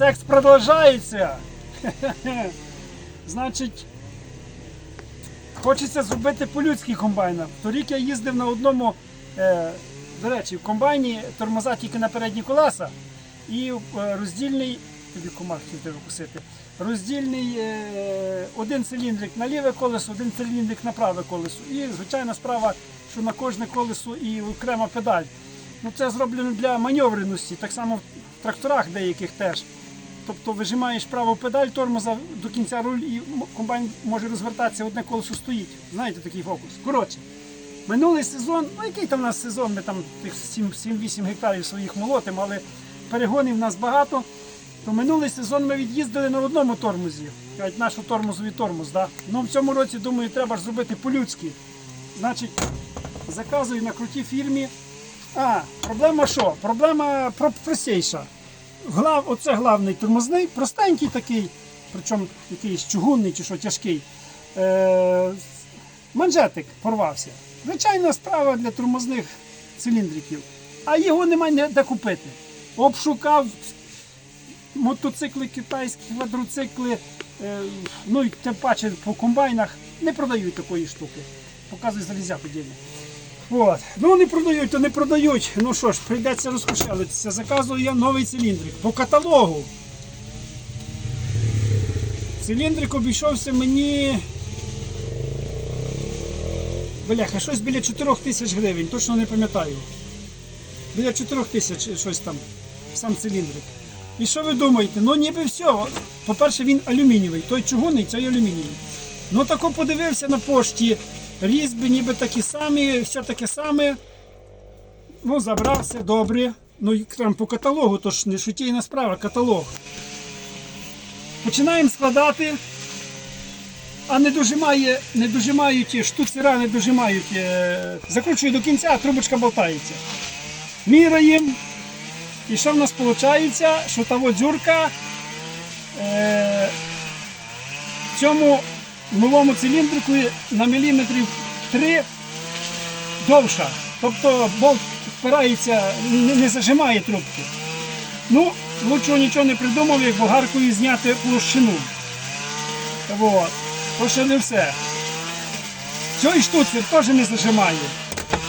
секс продовжується. Значить, хочеться зробити по-людськи комбайна. Торік я їздив на одному, е, до речі, в комбайні тормоза тільки на передні колеса і е, роздільний, тобі комах хотів викусити, роздільний е, один циліндрик на ліве колесо, один циліндрик на праве колесо. І звичайна справа, що на кожне колесо і окрема педаль. Ну, це зроблено для маневреності, так само в тракторах деяких теж. Тобто вижимаєш праву педаль тормоза до кінця руль і комбайн може розвертатися, одне колесо стоїть. Знаєте такий фокус. Коротше, минулий сезон, ну який там у нас сезон, ми там тих 7-8 гектарів своїх молотимо, але перегонів в нас багато. То минулий сезон ми від'їздили на одному тормозі, кажуть, нашу тормозовий тормоз. Да? Ну в цьому році, думаю, треба ж зробити по-людськи. Значить, заказую на крутій фірмі. А, проблема що? Проблема про- простіша. Глав, оце главний тормозний, простенький такий, причому якийсь чугунний чи що тяжкий. Е, манжетик порвався. Звичайна справа для тормозних циліндриків. А його немає де купити. Обшукав мотоцикли китайські, квадроцикли, е, ну і тим паче по комбайнах не продають такої штуки. Показуй залізяку дільно. От. Ну не продають, то не продають. Ну що ж, прийдеться розкошелитися. Заказую я новий циліндрик по каталогу. Циліндрик обійшовся мені. Бляха, щось біля 4 тисяч гривень, точно не пам'ятаю. Біля 4 тисяч щось там, сам циліндрик. І що ви думаєте? Ну ніби все. По-перше, він алюмінієвий. Той чугунний, цей алюмінієвий. Ну тако подивився на пошті. Різьби ніби такі самі, все таке саме. Ну, забрався, добре. Ну, там по каталогу, то ж не шутійна справа, каталог. Починаємо складати, а не дожимає, не дожимають, штуцера не дожимають. е, Закручую до кінця, а трубочка болтається. Міраємо. І що в нас виходить? Що та дзюрка е, в цьому новому циліндрику на міліметрів 3 довша. Тобто болт впирається, не, зажимає трубки. Ну, лучшого нічого не придумав, як болгаркою зняти площину. Вот. То не все. Цей штуцер теж не зажимає.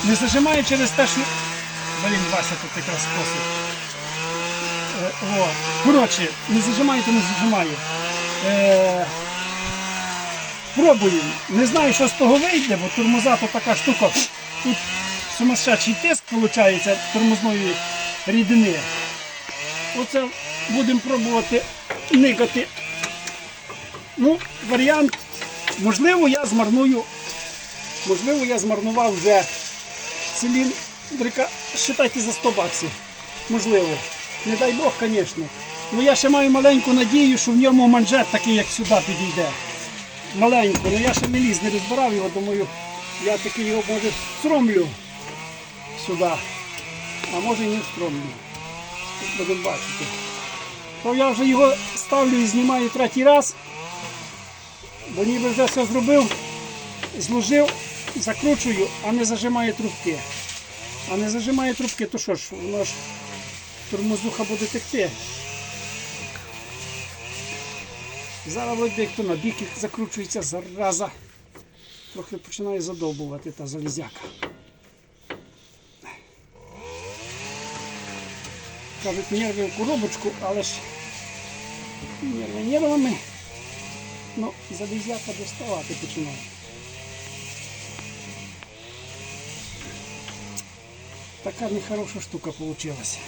Не зажимає через те, що. Блін, Вася тут якраз спосіб. Е. Коротше, не зажимає, то не зажимає. Е, пробуємо. Не знаю, що з того вийде, бо тормоза то така штука. Тут сумасшедший тиск виходить тормозної рідини. Оце будемо пробувати никати. Ну, варіант, можливо, я змарную, можливо, я змарнував вже циліндрика, считайте за 100 баксів. Можливо. Не дай Бог, звісно. Ну я ще маю маленьку надію, що в ньому манжет такий, як сюди підійде. Маленьку, але я ще не ліз, не розбирав його, думаю, я таки його може встромлю сюди. А може і не встромлю. Будемо бачити. То я вже його ставлю і знімаю третій раз, бо ніби вже все зробив, зложив, закручую, а не зажимає трубки. А не зажимає трубки, то що ж, воно ж тормозуха буде текти. Зараз вийде, хто на бік закручується, зараза. Трохи починає задовбувати та залізяка. Кажуть, нерви в коробочку, але ж нерви нервами. Ну, залізяка доставати починає. Така нехороша штука получилась.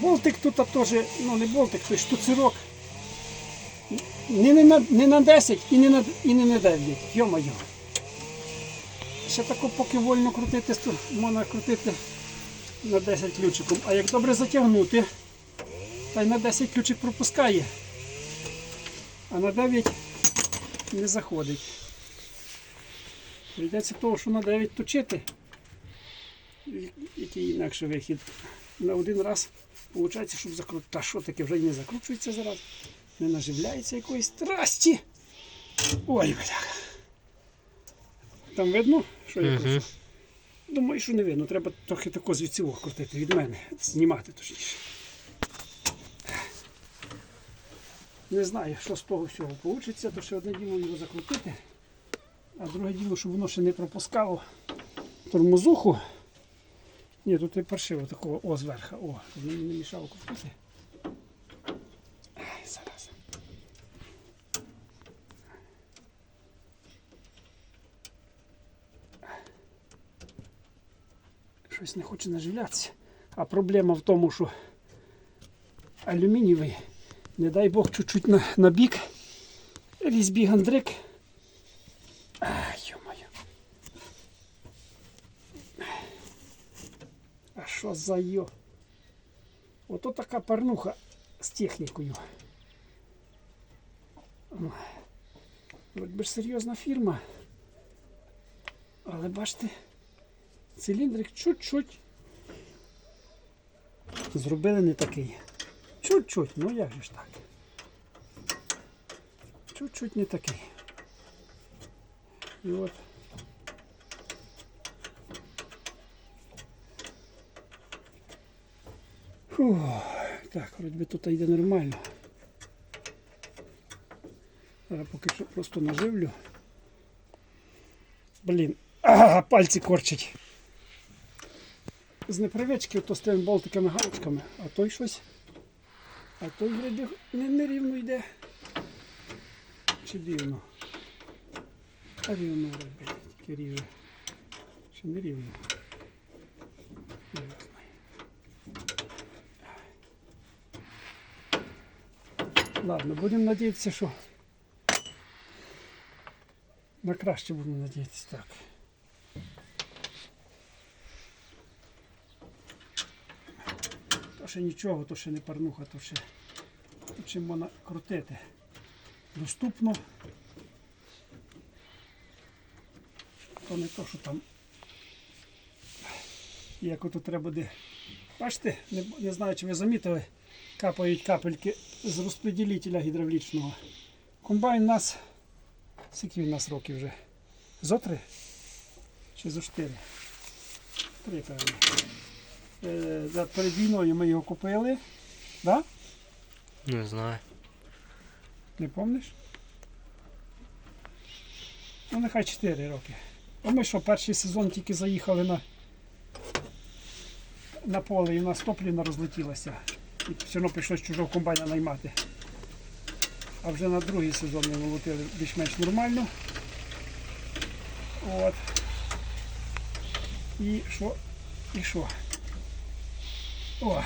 Болтик тут теж, ну не болтик, то штуцерок. Не, не, не на 10 і не на, і не на 9. Йо-моє. Ще тако поки вольно крутити, то можна крутити на 10 ключиком. А як добре затягнути, та й на 10 ключик пропускає. А на 9 не заходить. Прийдеться того, що на 9 точити. Який інакше вихід. На один раз Получається, щоб закрутити. Та що таке вже і не закручується зараз, не наживляється якоїсь страсті. Ой, бляха. Там видно, що я кручу? Думаю, що не видно. Треба трохи тако звідси крутити від мене, знімати точніше. Не знаю, що з того всього вийде, то ще одне діло його закрутити, а друге діло, щоб воно ще не пропускало тормозуху. Ні, тут і паршиво такого о зверху. О, мені не мішало крутити. Ай, Зараз. Щось не хоче наживлятися. А проблема в тому, що алюмінієвий, не дай Бог, чуть-чуть на, на бік. Різьбі гандрик. Ай, йо-моє. А що за йо? Ото така парнуха з технікою. Вроді ж серйозна фірма. Але бачите, циліндрик чуть-чуть зробили не такий. Чуть-чуть, ну як же ж так? Чуть-чуть не такий. І от. Фух, так, вроді тут йде нормально. Зараз поки що просто наживлю. Блін, ага, пальці корчать. З непривички то з тими болтиками галочками, а той щось. А той вроді не, не рівно йде. Чи рівно? А рівно вроді, тільки рівно. Чи не рівно? Не знаю. Ладно, будемо надіятися, що на краще будемо надіятися так. То ще нічого, то ще не парнуха, то ще то чим можна крутити. Доступно. То не то, що там. Як ото треба буде. Бачите, не, не знаю, чи ви замітили, капають капельки з розподілителя гідравлічного. Комбайн у нас. Скільки у нас років вже? Зо три? Чи зо чотири? Три, певно. Е, за- перед війною ми його купили. Да? Не знаю. Не помниш? Ну, нехай 4 роки. А ми що, перший сезон тільки заїхали на, на поле і у нас топліна розлетілася. І все одно прийшлось чужого комбайна наймати. А вже на другий сезон ми молотили більш-менш нормально. От. І що? І що? О.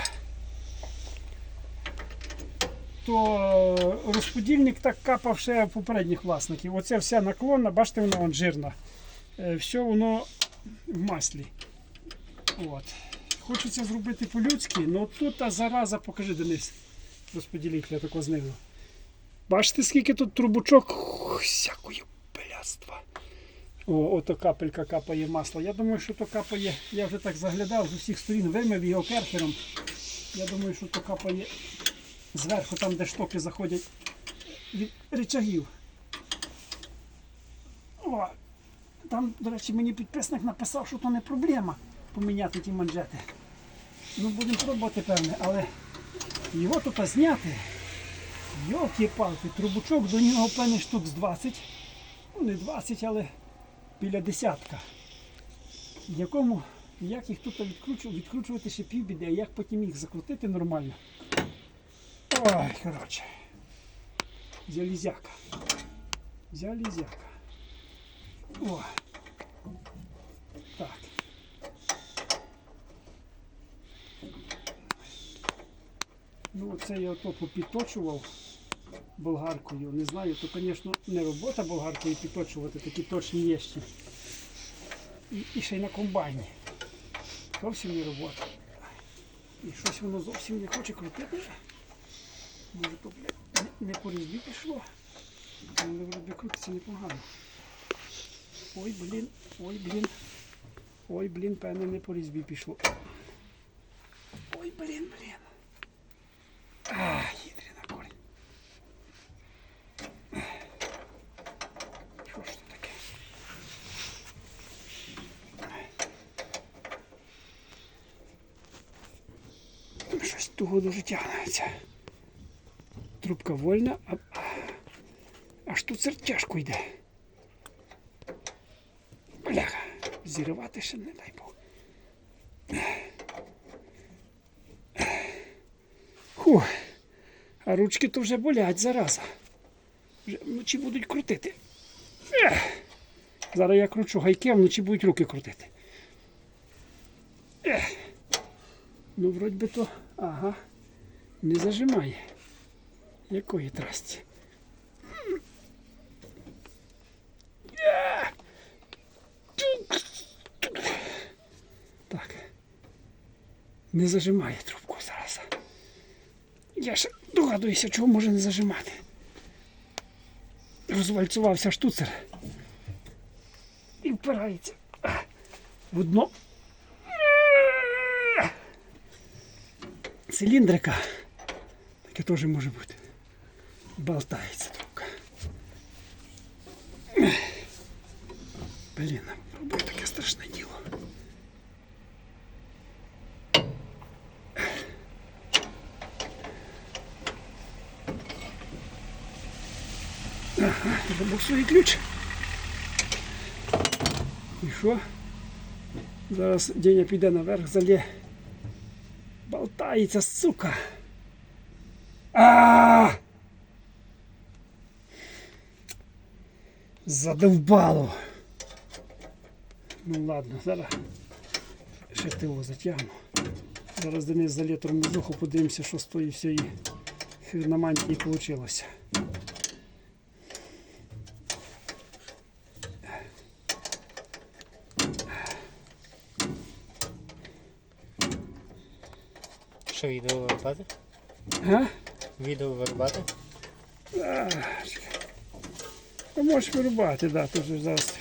то розподільник так капав ще попередніх власників. Оце вся наклонна, бачите, вона вон жирна. Е, Все воно в маслі. От. Хочеться зробити по-людськи, але тут та зараза, покажи Денис, розподілителя такого знизу. Бачите, скільки тут трубочок всякої пиляства. О, ото капелька капає масло. Я думаю, що то капає, я вже так заглядав з усіх сторін, вимив його керхером. Я думаю, що то капає зверху, там, де штоки заходять від речагів. О, там, до речі, мені підписник написав, що то не проблема поміняти ті манжети. Ну, будемо пробувати, певне, але його тут зняти. Йолки-палки, трубочок до нього певне штук з 20. Ну, не 20, але біля десятка. Якому, як їх тут відкручувати, відкручувати ще півбіди, а як потім їх закрутити нормально. Ой, коротше. Залізяка. Залізяка. О. оце я ото попідточував болгаркою. Не знаю, то, звісно, не робота болгаркою підточувати, такі точні є ще. І, і ще й на комбайні. Зовсім не робота. І щось воно зовсім не хоче крутити. Може то, блядь, не, не по різьбі пішло. Але вроді крутиться непогано. Ой, блін, ой, блін. Ой, блін, певне, не по різьбі пішло. Ой, блін, блін. А, їдрена корінь. Що ж це таке? Щось туго дуже тягнеться. Трубка вольна, а, а штуцер тяжко йде. Бляха, зірвати ще не дай Бог. Фу, а ручки то вже болять зараза. Вже вночі будуть крутити. Ех. Зараз я кручу гайки, а вночі будуть руки крутити. Ех. Ну, вроді би то, ага, не зажимає. Якої трасті? Так. Не зажимає трубку зараз. Я ж догадуюся, чого може не зажимати. Розвальцювався штуцер. І впирається в дно. Циліндрика. Таке теж може бути. Болтається трубка. Блін, робить таке страшне діло. Забуксує ключ. І що? Зараз Деня піде наверх, залє. Болтається, сука. А! Задовбало. Ну ладно, зараз ще тило затягну. Зараз Денис залє тормозуху, подивимося, що з тої всієї фірнамантії вийшло. Що відео вирубати? А? Відео вирубати? А, можеш вирубати, да, тут же зараз